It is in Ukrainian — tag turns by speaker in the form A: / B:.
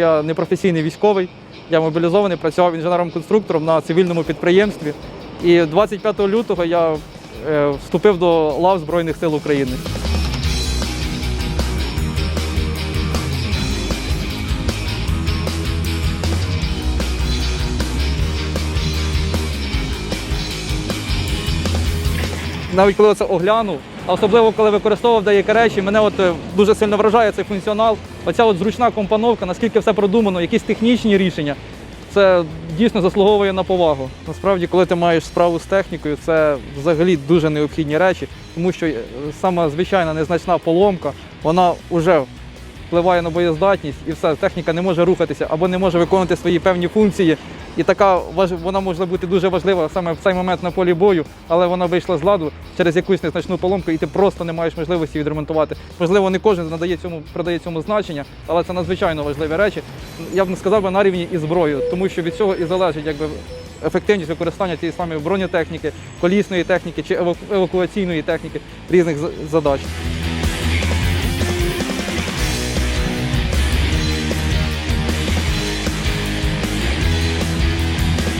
A: Я не професійний військовий, я мобілізований, працював інженером-конструктором на цивільному підприємстві. І 25 лютого я е, вступив до лав Збройних сил України. навіть коли це оглянув, особливо коли використовував деякі речі, мене от е, дуже сильно вражає цей функціонал. Оця от зручна компоновка, наскільки все продумано, якісь технічні рішення. Це дійсно заслуговує на повагу. Насправді, коли ти маєш справу з технікою, це взагалі дуже необхідні речі, тому що е, сама звичайна незначна поломка, вона вже впливає на боєздатність і все, техніка не може рухатися або не може виконувати свої певні функції. І така вона може бути дуже важлива саме в цей момент на полі бою, але вона вийшла з ладу через якусь незначну поломку, і ти просто не маєш можливості відремонтувати. Можливо, не кожен надає цьому придає цьому значення, але це надзвичайно важливі речі. Я б не сказав би на рівні із зброєю, тому що від цього і залежить якби ефективність використання тієї самої бронетехніки, колісної техніки чи еваку- евакуаційної техніки різних за- задач.